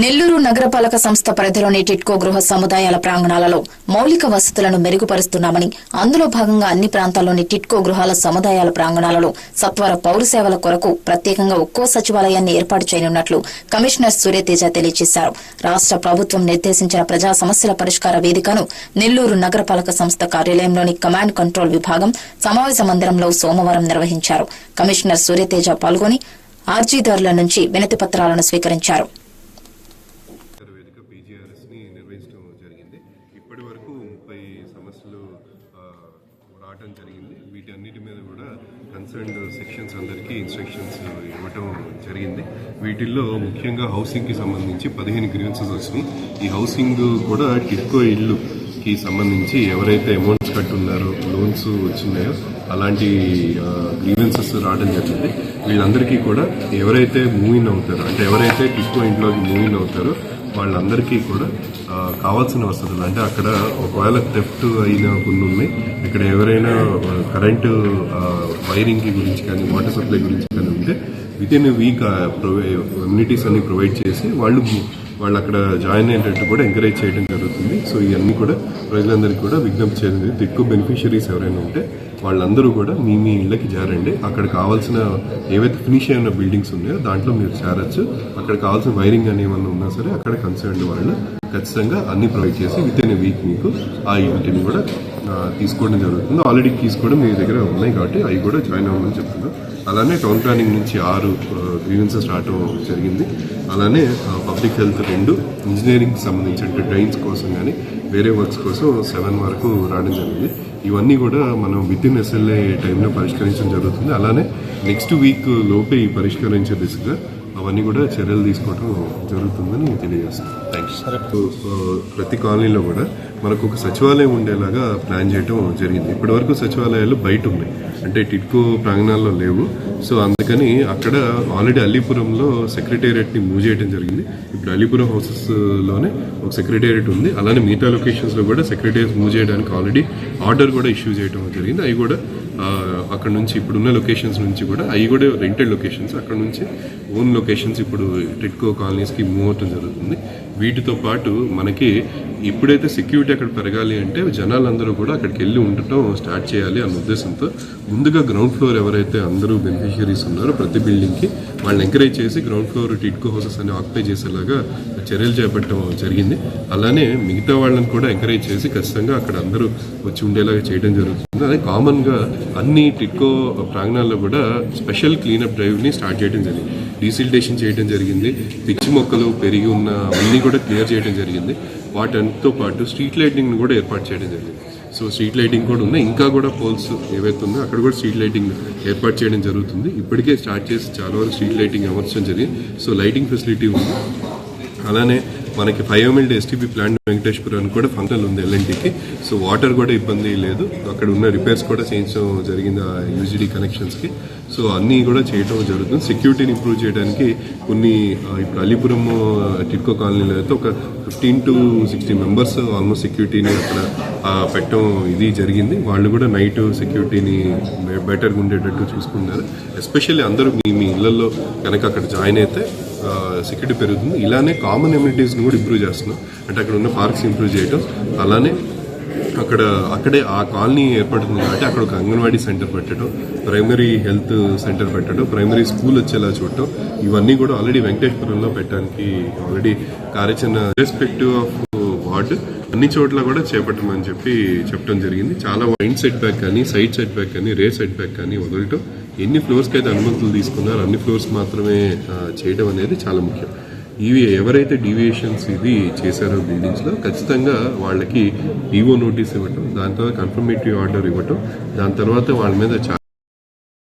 నెల్లూరు నగరపాలక సంస్థ పరిధిలోని టిట్కో గృహ సముదాయాల ప్రాంగణాలలో మౌలిక వసతులను మెరుగుపరుస్తున్నామని అందులో భాగంగా అన్ని ప్రాంతాల్లోని టిట్కో గృహాల సముదాయాల ప్రాంగణాలలో సత్వర పౌర సేవల కొరకు ప్రత్యేకంగా ఒక్కో సచివాలయాన్ని ఏర్పాటు చేయనున్నట్లు కమిషనర్ సూర్యతేజ తెలియజేశారు. రాష్ట ప్రభుత్వం నిర్దేశించిన ప్రజా సమస్యల పరిష్కార వేదికను నెల్లూరు నగరపాలక సంస్థ కార్యాలయంలోని కమాండ్ కంట్రోల్ విభాగం సమావేశ మందిరంలో సోమవారం నిర్వహించారు. కమిషనర్ సూర్యతేజ పాల్గొని ఆర్జీదారుల నుంచి వినతి పత్రాలను స్వీకరించారు పరిష్కార వేదిక పీజీఆర్ఎస్ని జరిగింది. ఇప్పటి వరకు ముప్పై సమస్యలు రావటం జరిగింది. వీటన్నిటి మీద కూడా కన్సర్న్డ్ సెక్షన్స్ అందరికీ ఇన్స్ట్రక్షన్స్ ఇవ్వటం జరిగింది. వీటిల్లో ముఖ్యంగా హౌసింగ్కి సంబంధించి పదిహేను గ్రీవెన్సెస్ వచ్చినాయి ఈ హౌసింగ్ కూడా టిట్కో ఇల్లుకి సంబంధించి ఎవరైతే అమౌంట్స్ కట్టున్నారో లోన్స్ వచ్చినాయో అలాంటి గ్రీవెన్సెస్ రావడం జరిగింది. వీళ్ళందరికీ కూడా ఎవరైతే మూవిన్ అవుతారో అంటే ఎవరైతే టిక్కో ఇంట్లోకి మూవిన్ అవుతారో వాళ్ళందరికీ కూడా కావాల్సిన వసతులు. అంటే అక్కడ ఒకవేళ థెఫ్ట్ అయిన కొన్ని ఉన్నాయి ఇక్కడ ఎవరైనా కరెంటు వైరింగ్ గురించి కానీ వాటర్ సప్లై గురించి కానీ ఉంటే విత్ ఇన్ వీక్ ఇమ్యూనిటీస్ అన్ని ప్రొవైడ్ చేసి వాళ్ళు వాళ్ళు అక్కడ జాయిన్ అయ్యేటట్టు కూడా ఎంకరేజ్ చేయడం జరుగుతుంది. సో ఇవన్నీ కూడా ప్రజలందరికీ కూడా విజ్ఞప్తి చేయడం ఎక్కువ బెనిఫిషరీస్ ఎవరైనా ఉంటే వాళ్ళందరూ కూడా మీ మీ ఇళ్ళకి చేరండి. అక్కడ కావాల్సిన ఏవైతే ఫినిష్ అయిన బిల్డింగ్స్ ఉన్నాయో దాంట్లో మీరు చేరొచ్చు. అక్కడ కావాల్సిన వైరింగ్ అని ఏమన్నా ఉన్నా సరే అక్కడ కన్సర్న్ వాళ్ళు ఖచ్చితంగా అన్ని ప్రొవైడ్ చేసి విత్ ఇన్ వీక్ మీకు ఆ యూనిట్ని కూడా తీసుకోవడం జరుగుతుంది. ఆల్రెడీ కీస్ కూడా మీ దగ్గర ఉన్నాయి కాబట్టి అవి కూడా జాయిన్ అవ్వమని చెప్తున్నాను అలానే టౌన్ ప్లానింగ్ నుంచి ఆరు గ్రీవెన్సెస్ స్టార్ట్ జరిగింది. అలానే పబ్లిక్ హెల్త్ రెండు ఇంజనీరింగ్ సంబంధించి అంటే డ్రైన్స్ కోసం కానీ వేరే వర్క్స్ కోసం సెవెన్ వరకు రావడం జరిగింది. ఇవన్నీ కూడా మనం విత్ ఇన్ ఎస్ఎల్ఏ టైంలో పరిష్కరించడం జరుగుతుంది. అలానే నెక్స్ట్ వీక్ లోపే ఈ పరిష్కరించే దిశగా అవన్నీ కూడా చర్యలు తీసుకోవడం జరుగుతుందని తెలియజేస్తాను థ్యాంక్స్ uh, ప్రతి కాలనీలో కూడా మనకు ఒక సచివాలయం ఉండేలాగా ప్లాన్ చేయడం జరిగింది. ఇప్పటివరకు సచివాలయాలు బయట ఉన్నాయి. అంటే టిట్కో ప్రాంగణాల్లో లేవు. సో అందుకని అక్కడ ఆల్రెడీ అల్లీపురంలో సెక్రటేరియట్ని మూవ్ చేయడం జరిగింది. ఇప్పుడు అల్లీపురం హౌసెస్లోనే ఒక సెక్రటేరియట్ ఉంది. అలానే మిగతా లొకేషన్స్లో కూడా సెక్రటేరియట్ మూవ్ చేయడానికి ఆల్రెడీ ఆర్డర్ కూడా ఇష్యూ చేయడం జరిగింది. అవి కూడా అక్కడ నుంచి ఇప్పుడున్న లొకేషన్స్ నుంచి కూడా అవి కూడా రెంటెడ్ లొకేషన్స్. అక్కడ నుంచి ఓన్ లొకేషన్స్ ఇప్పుడు టిట్కో కాలనీస్కి మూవ్ అవటం జరుగుతుంది. వీటితో పాటు మనకి ఇప్పుడైతే సెక్యూరిటీ అక్కడ పెరగాలి అంటే జనాలందరూ కూడా అక్కడికి వెళ్ళి ఉండటం స్టార్ట్ చేయాలి అన్న ఉద్దేశంతో ముందుగా గ్రౌండ్ ఫ్లోర్ ఎవరైతే అందరూ బెనిఫిషియరీస్ ఉన్నారో ప్రతి బిల్డింగ్కి వాళ్ళని ఎంకరేజ్ చేసి గ్రౌండ్ ఫ్లోర్ టిట్కో హౌసెస్ అని ఆక్యుపై చేసేలాగా చర్యలు చేపట్టడం జరిగింది. అలానే మిగతా వాళ్ళని కూడా ఎంకరేజ్ చేసి ఖచ్చితంగా అక్కడ అందరూ వచ్చి ఉండేలాగా చేయడం జరుగుతుంది. అదే కామన్గా అన్ని టిట్కో ప్రాంగణాల్లో కూడా స్పెషల్ క్లీనప్ డ్రైవ్ని స్టార్ట్ చేయడం జరిగింది. డీసిల్టేషన్ చేయడం జరిగింది. పిచ్చి మొక్కలు పెరిగి ఉన్న అవన్నీ కూడా క్లియర్ చేయడం జరిగింది. వాటితో పాటు స్ట్రీట్ లైటింగ్ని కూడా ఏర్పాటు చేయడం జరిగింది. సో స్ట్రీట్ లైటింగ్ కూడా ఉన్నాయి. ఇంకా కూడా పోల్స్ ఏవైతే ఉందో అక్కడ కూడా స్ట్రీట్ లైటింగ్ ఏర్పాటు చేయడం జరుగుతుంది. ఇప్పటికే స్టార్ట్ చేసి చాలా వరకు స్ట్రీట్ లైటింగ్ అమర్చడం జరిగింది. సో లైటింగ్ ఫెసిలిటీ ఉంది. అలానే మనకి five M L S T P plant Venkateswaram కూడా ఫంక్షన్ ఉంది ఎల్ఎన్టీకి సో వాటర్ కూడా ఇబ్బంది లేదు. అక్కడ ఉన్న రిపేర్స్ కూడా చేయించడం జరిగింది ఆ యూజీడీ కనెక్షన్స్కి సో అన్నీ కూడా చేయడం జరుగుతుంది. సెక్యూరిటీని ఇంప్రూవ్ చేయడానికి కొన్ని ఇప్పుడు అలీపురం టిట్కో కాలనీలో అయితే ఒక fifteen to sixteen members almost సెక్యూరిటీని అక్కడ పెట్టడం ఇది జరిగింది. వాళ్ళు కూడా నైట్ సెక్యూరిటీని బెటర్గా ఉండేటట్టు చూసుకున్నారు ఎస్పెషల్లీ అందరూ మీ మీ ఇళ్ళలో కనుక అక్కడ జాయిన్ అయితే సెక్యూరిటీ పెరుగుతుంది. ఇలానే కామన్ ఎమ్యూనిటీస్ని కూడా ఇంప్రూవ్ చేస్తున్నాం. అంటే అక్కడ ఉన్న పార్క్స్ ఇంప్రూవ్ చేయటం. అలానే అక్కడ అక్కడే ఆ కాలనీ ఏర్పడుతుంది కాబట్టి అక్కడ ఒక అంగన్వాడీ సెంటర్ పెట్టడం ప్రైమరీ హెల్త్ సెంటర్ పెట్టడం ప్రైమరీ స్కూల్ వచ్చేలా చూడటం. ఇవన్నీ కూడా ఆల్రెడీ వెంకటేశ్వరంలో పెట్టడానికి ఆల్రెడీ కార్యాచరణ రెస్పెక్టివ్ ఆఫ్ వార్డ్ అన్ని చోట్ల కూడా చేపట్టమని చెప్పి చెప్పడం జరిగింది. చాలా మైండ్ సెట్ బ్యాక్ కానీ సైడ్ సెట్ బ్యాక్ కానీ రే సెట్ బ్యాక్ కానీ వదలటం. ఎన్ని ఫ్లోర్స్కి అయితే అనుమతులు తీసుకున్నారో అన్ని ఫ్లోర్స్ మాత్రమే చేయడం అనేది చాలా ముఖ్యం. ఇవి ఎవరైతే డీవియేషన్స్ ఇది చేశారో బిల్డింగ్స్లో ఖచ్చితంగా వాళ్ళకి ఈవో నోటీస్ ఇవ్వటం దాని తర్వాత కన్ఫర్మేటివ్ ఆర్డర్ ఇవ్వటం దాని తర్వాత వాళ్ళ మీద